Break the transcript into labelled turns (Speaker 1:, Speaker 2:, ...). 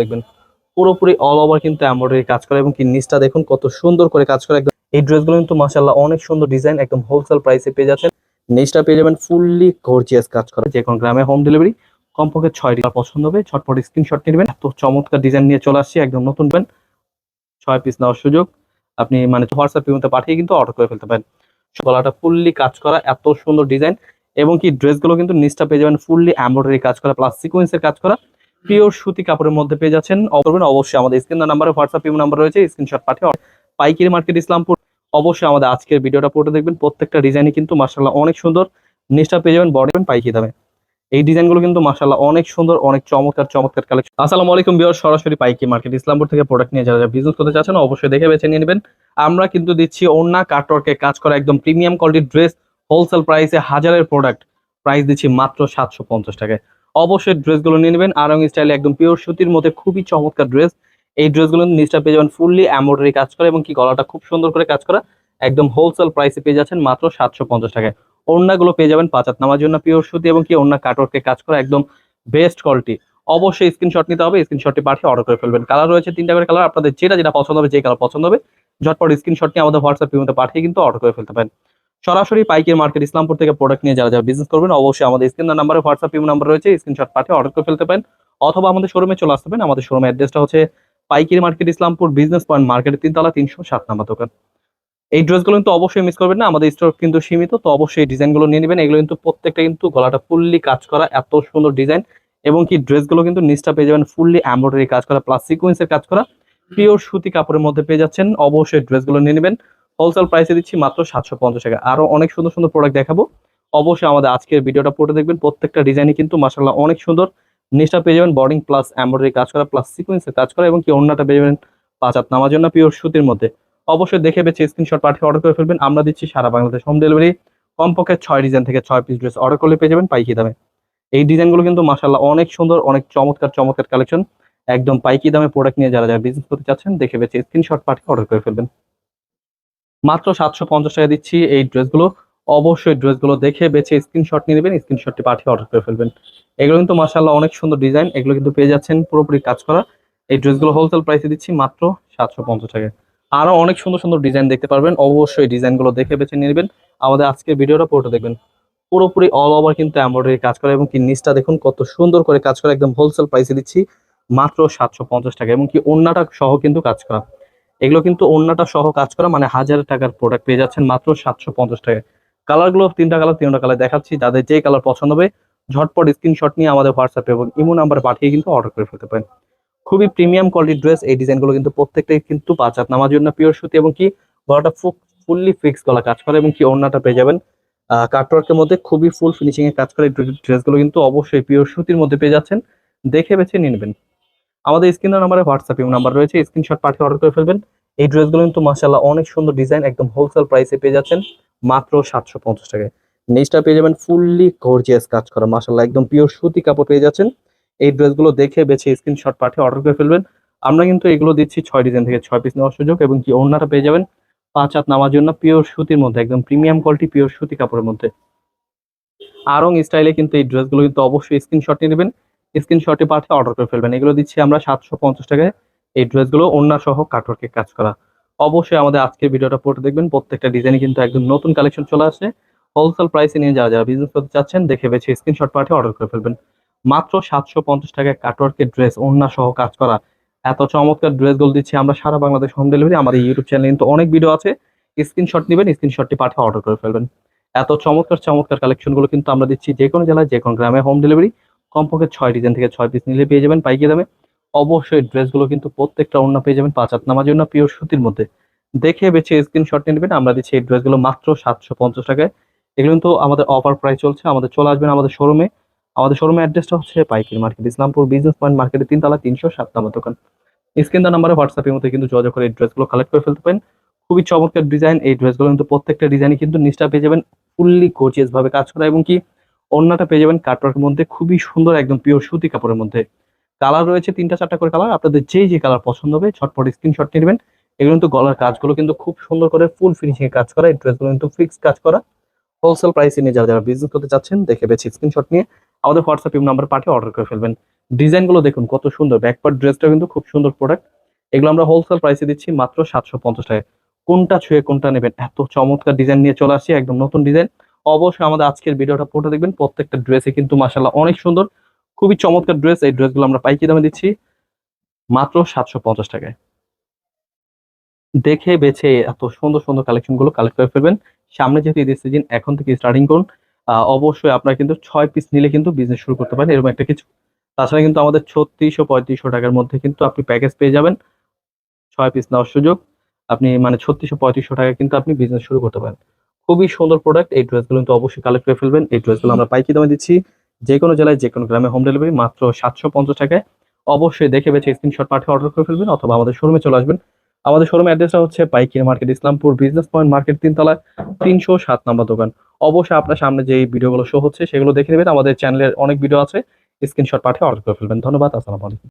Speaker 1: দেখবেন পুরোপুরি all over কিন্তু এমব্রয়ডারি কাজ করা এবং কি নিচটা দেখুন কত সুন্দর করে কাজ করা একদম। এই ড্রেসগুলো কিন্তু মাশাআল্লাহ অনেক সুন্দর ডিজাইন একদম হোলসেল প্রাইসে পেয়ে যাচ্ছেন। নিচটা পেয়ে যাবেন ফুললি গর্জিয়াস কাজ করা। যে কোনো গ্রামে হোম ডেলিভারি কমপক্ষে ছয়টি পছন্দ হবে ছটপট স্ক্রিনশট নেবেন। এত চমৎকার ডিজাইন নিয়ে চলে আসছি, একদম নতুন পেন ছয় পিস নেওয়ার সুযোগ। আপনি মানে হোয়াটসঅ্যাপ মধ্যে পাঠিয়ে কিন্তু অর্ডার করে ফেলতে পারেন। গলাটা ফুললি কাজ করা, এত সুন্দর ডিজাইন এবং কি ড্রেসগুলো কিন্তু নিচটা পেয়ে যাবেন ফুললি এমব্রয়ডারি কাজ করা প্লাস সিকোয়েন্সের কাজ করা। পিওর সুতি কাপড়ের মধ্যে পেয়ে যাচ্ছেন। করবেন, অবশ্যই আমাদের স্ক্রিন নাম্বারে হোয়াটসঅ্যাপ ইমো নাম্বার রয়েছে স্ক্রিনশট পাঠিয়ে পাইকারি মার্কেট ইসলামপুর। অবশ্যই আমাদের আজকের ভিডিওটা পড়ে দেখবেন, প্রত্যেকটা ডিজাইনই কিন্তু মার্শাল্লাহ অনেক সুন্দর। নিচটা পেয়ে যাবেন, বড় পাইকি দামে। এই ডিজাইনগুলো কিন্তু মার্শাল্লাহ অনেক সুন্দর, অনেক চমৎকার চমৎকার কালেকশন আসসালামু আলাইকুম বিয়ার সরাসরি পাইকি মার্কেট ইসলামপুর থেকে প্রোডাক্ট নিয়ে যারা বিজনেস করতে চাচ্ছেন, অবশ্যই দেখে বেছে নিয়ে নেবেন। আমরা কিন্তু দিচ্ছি ওন্না কাটওয়ার্কে কাজ করা একদম প্রিমিয়াম কোয়ালিটির ড্রেস হোলসেল প্রাইসে হাজারের প্রোডাক্ট প্রাইস দিচ্ছি মাত্র সাতশো পঞ্চাশ টাকায়। অবশ্যই ড্রেসগুলো নিয়ে নেবেন। আরং স্টাইলে একদম পিওর সুতির মধ্যে খুবই চমৎকার ড্রেস। এই ড্রেসগুলো নিচটা পেয়ে যাবেন ফুললি এমব্রয়ডারি কাজ করা এবং কি গলাটা খুব সুন্দর করে কাজ করা। একদম হোলসেল প্রাইসে পেয়ে যাচ্ছেন মাত্র সাতশো পঞ্চাশ টাকায়। ওড়নাগুলো পেয়ে যাবেন পাঁচাত নামার জন্য পিওর সুতি এবং কি ওড়না কাটওয়ার্কে কাজ করা একদম বেস্ট কোয়ালিটি অবশ্যই স্ক্রিনশট নিতে হবে স্ক্রিনশটটি পাঠিয়ে অর্ডার করে ফেলবেন। কালার রয়েছে তিনটা করে কালার, আপনাদের যেটা যেটা পছন্দ হবে, যে কালার পছন্দ হবে, ঝটপট স্ক্রিনশট নিয়ে আমাদের হোয়াটসঅ্যাপ পাঠিয়ে কিন্তু অর্ডার করে ফেলতে পারেন। সরাসরি পাইকের মার্কেট ইসলামপুর থেকে প্রোডাক্ট নিয়ে যারা যারা বিজনেস করবেন, অবশ্যই আমাদের স্ক্রিন নাম্বারে হোয়াটসঅ্যাপ ইমো নাম্বার রয়েছে স্ক্রিনশট পাঠিয়ে অর্ডার করে ফেলতে পারেন। অথবা আমাদের শোরুমে চলে আসতে পারেন, আমাদের শোরুমের অ্যাড্রেসটা হচ্ছে পাইকারি মার্কেট ইসলামপুর বিজনেস পয়েন্ট মার্কেটের তিনতলা তিনশো সাত নাম্বার দোকান। এই ড্রেসগুলো কিন্তু অবশ্যই মিস করবেন না, আমাদের স্টক কিন্তু সীমিত, তো অবশ্যই ডিজাইনগুলো নিয়ে নেবেন। এগুলো কিন্তু প্রত্যেকটা কিন্তু গলাটা ফুললি কাজ করা, এত সুন্দর ডিজাইন এবং কি ড্রেসগুলো কিন্তু নিচটা পেয়ে যাবেন ফুললি এমব্রয়ডারি কাজ করা প্লাস সিকোয়েন্সের কাজ করা। পিওর সুতি কাপড়ের মধ্যে পেয়ে যাচ্ছেন, অবশ্যই ড্রেসগুলো নিয়ে নেবেন। হোলসেল প্রাইসে দিচ্ছি মাত্র সাতশো পঞ্চাশ টাকা। আরও অনেক সুন্দর সুন্দর প্রোডাক্ট দেখাবো। অবশ্যই আমাদের আজকের ভিডিওটা পড়ে দেখবেন। প্রত্যেকটা ডিজাইনই কিন্তু মাসাল্লাহ অনেক সুন্দর। নিচটা পেয়ে যাবেন বর্ডিং প্লাস এমব্রয়ডারি কাজ করা প্লাস সিকোয়েন্সের কাজ করা এবং কি অন্যটা পেয়ে যাবেন পাঁচ হাত নামার জন্য পিওর সুতির মধ্যে। অবশ্যই দেখে বেছে স্ক্রিনশট পাঠিয়ে অর্ডার করে ফেলবেন। আমরা দিচ্ছি সারা বাংলাদেশ হোম ডেলিভারি কমপক্ষে ছয় ডিজাইন থেকে ছয় পিস ড্রেস অর্ডার করলে পেয়ে যাবেন পাইকি দামে। এই ডিজাইনগুলো কিন্তু মাসাল্লাহ অনেক সুন্দর, অনেক চমৎকার চমৎকার কালেকশন একদম পাইকি দামে প্রোডাক্ট নিয়ে যারা যারা বিজনেস করতে চাচ্ছেন, দেখে বেছে স্ক্রিনশট পাঠিয়ে অর্ডার করে ফেলবেন। মাত্র সাতশো পঞ্চাশ টাকা দিচ্ছি এই ড্রেসগুলো। অবশ্যই ড্রেসগুলো দেখে বেছে স্ক্রিনশট নিয়ে নেবেন, স্ক্রিনশটটি পাঠিয়ে অর্ডার করে ফেলবেন। এগুলো কিন্তু মার্শাল্লাহ অনেক সুন্দর ডিজাইন, এগুলো কিন্তু পেয়ে যাচ্ছেন পুরোপুরি কাজ করা। এই ড্রেসগুলো হোলসেল প্রাইসে দিচ্ছি মাত্র সাতশো পঞ্চাশ টাকায় আরও অনেক সুন্দর সুন্দর ডিজাইন দেখতে পারবেন, অবশ্যই ডিজাইনগুলো দেখে বেছে নিয়ে নেবেন। আমাদের আজকের ভিডিওটা পুরোটা দেখবেন। পুরোপুরি অল ওভার কিন্তু এমব্রয়ডারি কাজ করা এবং কি নিচটা দেখুন কত সুন্দর করে কাজ করা, একদম হোলসেল প্রাইসে দিচ্ছি মাত্র সাতশো পঞ্চাশ টাকা এবং কি অন্যটা সহ কিন্তু কাজ করা। এগুলো কিন্তু অন্যটা সহ কাজ করা মানে হাজার টাকার প্রোডাক্ট পেয়ে যাচ্ছেন মাত্র সাতশো পঞ্চাশ টাকায়। কালারগুলো তিনটা কালার তিনটা কালার দেখাচ্ছি, যাদের যে কালার পছন্দ হবে, ঝটপট স্ক্রিনশট নিয়ে আমাদের হোয়াটসঅ্যাপে এবং ইমো নাম্বার পাঠিয়ে কিন্তু অর্ডার করে ফেলতে পারেন। খুবই প্রিমিয়াম কোয়ালিটির ড্রেস এই ডিজাইনগুলো কিন্তু প্রত্যেকটাই কিন্তু পাঁচ হাত নামার জন্য পিওর সুতি এবং কি গলাটা ফুললি ফিক্স গলা কাজ করে এবং কি অন্যটা পেয়ে যাবেন। কাটওয়ার্কের মধ্যে খুবই ফুল ফিনিশিং এর কাজ করে ড্রেসগুলো কিন্তু অবশ্যই পিওর সুতির মধ্যে পেয়ে যাচ্ছেন। দেখে বেছে নিয়ে নেবেন। আমাদের স্ক্রিনের নাম্বারে হোয়াটসঅ্যাপ নাম্বার রয়েছে। স্ক্রিনশট পাঠিয়ে অর্ডার করে ফেলবেন। এই ড্রেসগুলো কিন্তু মাসাল্লাহ অনেক সুন্দর ডিজাইন একদম হোলসেল প্রাইসে পেয়ে যাচ্ছেন মাত্র সাতশো পঞ্চাশ টাকায়। নিচটা পেয়ে যাবেন ফুললি গর্জিয়াস কাজ করা মাসাল্লাহ একদম পিওর সুতি কাপড় পেয়ে যাচ্ছেন। এই ড্রেসগুলো দেখে বেছে স্ক্রিনশট পাঠিয়ে অর্ডার করে ফেলবেন। আমরা কিন্তু এগুলো দিচ্ছি ছয় ডিজাইন থেকে ছয় পিস নেওয়ার সুযোগ এবং কি অন্যটা পেয়ে যাবেন পাঁচ হাত নামার জন্য পিওর সুতির মধ্যে, একদম প্রিমিয়াম কোয়ালিটি পিওর সুতি কাপড়ের মধ্যে। আরং স্টাইলে কিন্তু এই ড্রেসগুলো কিন্তু অবশ্যই স্ক্রিনশট নিয়ে নেবেন। স্ক্রিনশটে পাঠিয়ে অর্ডার করে ফেলবেন। এগুলো দিচ্ছি আমরা সাতশো পঞ্চাশ টাকায়। এই ড্রেসগুলো অন্য সহ কাটওয়ার্কে কাজ করা। অবশ্যই আমাদের আজকের ভিডিওটা পড়ে দেখবেন। প্রত্যেকটা ডিজাইনে কিন্তু একদম নতুন কালেকশন চলে আসছে। হোলসেল প্রাইসে নিয়ে যারা যারা বিজনেস করতে চাচ্ছেন, দেখে বেছে স্ক্রিনশট পাঠিয়ে অর্ডার করে ফেলবেন। মাত্র সাতশো পঞ্চাশ টাকায় কাটওয়ার্কের ড্রেস অন্য সহ কাজ করা। এত চমৎকার ড্রেসগুলো দিচ্ছি আমরা সারা বাংলাদেশ হোম ডেলিভারি আমাদের ইউটিউব চ্যানেলে কিন্তু অনেক ভিডিও আছে। স্ক্রিনশট নেবেন স্ক্রিনশটটি পাঠিয়ে অর্ডার করে ফেলবেন। এত চমৎকার চমৎকার কালেকশনগুলো কিন্তু আমরা দিচ্ছি যে কোনো জেলায় যে কোনো গ্রামে হোম ডেলিভারি কমপক্ষে ছয় ডিজাইন থেকে ছয় পিস নিলে পেয়ে যাবেন পাইকি দামে। অবশ্যই ড্রেসগুলো কিন্তু প্রত্যেকটা অন্য পেয়ে যাবেন পাঁচ হাত নামার জন্য পিওর সুতির মধ্যে। দেখে বেছে স্ক্রিনশট নিয়ে নেবেন, আমরা দিচ্ছি এই ড্রেসগুলো মাত্র সাতশো পঞ্চাশ টাকায়। এগুলো কিন্তু আমাদের অফার প্রাইস চলছে, আমাদের চলে আসবেন আমাদের শোরুমে আমাদের শোরুমের অ্যাড্রেসটা হচ্ছে পাইকির মার্কেট ইসলামপুর বিজনেস পয়েন্ট মার্কেটের তিনতলা তিনশো সাত নাম্বার দোকান। স্ক্রিন দা নাম্বারে হোয়াটসঅ্যাপের মধ্যে কিন্তু যোগাযোগ করে এই ড্রেসগুলো কালেক্ট করে ফেলতে পারেন। খুবই চমৎকার ডিজাইন এই ড্রেসগুলো কিন্তু প্রত্যেকটা ডিজাইনই কিন্তু নিচটা পেয়ে যাবেন ফুললি ভাবে কাজ করা এবং কি অন্যটা পেয়ে যাবেন কাটওয়ার্কের মধ্যে। খুবই সুন্দর একদম পিওর সুতি কাপড়ের মধ্যে। কালার রয়েছে তিনটা, চারটা করে কালার আপনাদের যেই যে কালার পছন্দ হবে ছটপট স্ক্রিনশট নেবেন। এগুলো কিন্তু গলার কাজগুলো কিন্তু খুব সুন্দর করে ফুল ফিনিশিং কাজ করা। এই ড্রেসগুলো কিন্তু ফিক্স কাজ করা। হোলসেল প্রাইসে নিয়ে যারা যারা বিজনেস করতে চাচ্ছেন, দেখে বেছে স্ক্রিনশট নিয়ে আমাদের হোয়াটসঅ্যাপ নাম্বার পাঠিয়ে অর্ডার করে ফেলবেন। ডিজাইনগুলো দেখুন, কত সুন্দর। ব্যাকপার্ট ড্রেসটা কিন্তু খুব সুন্দর প্রোডাক্ট এগুলো আমরা হোলসেল প্রাইসে দিচ্ছি মাত্র সাতশো পঞ্চাশ টাকায়। কোনটা ছুঁয়ে কোনটা নেবেন? এত চমৎকার ডিজাইন নিয়ে চলে আসছি, একদম নতুন ডিজাইন অবশ্যই আমাদের আজকের ভিডিওটা পুরোটা দেখবেন। প্রত্যেকটা ড্রেসে কিন্তু মাসাল্লাহ অনেক সুন্দর। খুবই চমৎকার ড্রেস এই ড্রেসগুলো আমরা পাইকি দামে দিচ্ছি মাত্র সাতশো পঞ্চাশ টাকায়। দেখে বেছে এত সুন্দর সুন্দর কালেকশনগুলো কালেক্ট করে ফেলবেন। সামনে যেহেতু ঈদের সিজন এখন থেকে স্টার্টিং করুন। অবশ্যই আপনারা কিন্তু ছয় পিস নিলে কিন্তু বিজনেস শুরু করতে পারেন এরকম একটা কিছু। তাছাড়া কিন্তু আমাদের ছত্রিশশো পঁয়ত্রিশশো টাকার মধ্যে কিন্তু আপনি প্যাকেজ পেয়ে যাবেন। ছয় পিস নেওয়ার সুযোগ। আপনি মানে ছত্রিশশো পঁয়ত্রিশশো টাকা কিন্তু আপনি বিজনেস শুরু করতে পারেন। খুবই সুন্দর প্রোডাক্ট এই ড্রেসগুলো কিন্তু অবশ্যই কালেক্ট করে ফেলবেন। এই ড্রেসগুলো আমরা পাইকি দামে দিচ্ছি যে কোনো জেলায়, যে কোনো গ্রামে হোম ডেলিভারি মাত্র সাতশো পঞ্চাশ টাকায়। অবশ্যই দেখে বেছে স্ক্রিনশট পাঠিয়ে অর্ডার করে ফেলবেন অথবা আমাদের শোরুমে চলে আসবেন। আমাদের শোরুম অ্যাড্রেসটা হচ্ছে পাইকির market Islampur business point market তিনতলা তিনশো সাত নম্বর দোকান। অবশ্যই আপনার সামনে যে ভিডিওগুলো শো হচ্ছে, সেগুলো দেখে নেবেন। আমাদের চ্যানেলের অনেক ভিডিও আছে স্ক্রিনশট পাঠিয়ে অর্ডার করে ফেলবেন। ধন্যবাদ, আসসালামু আলাইকুম।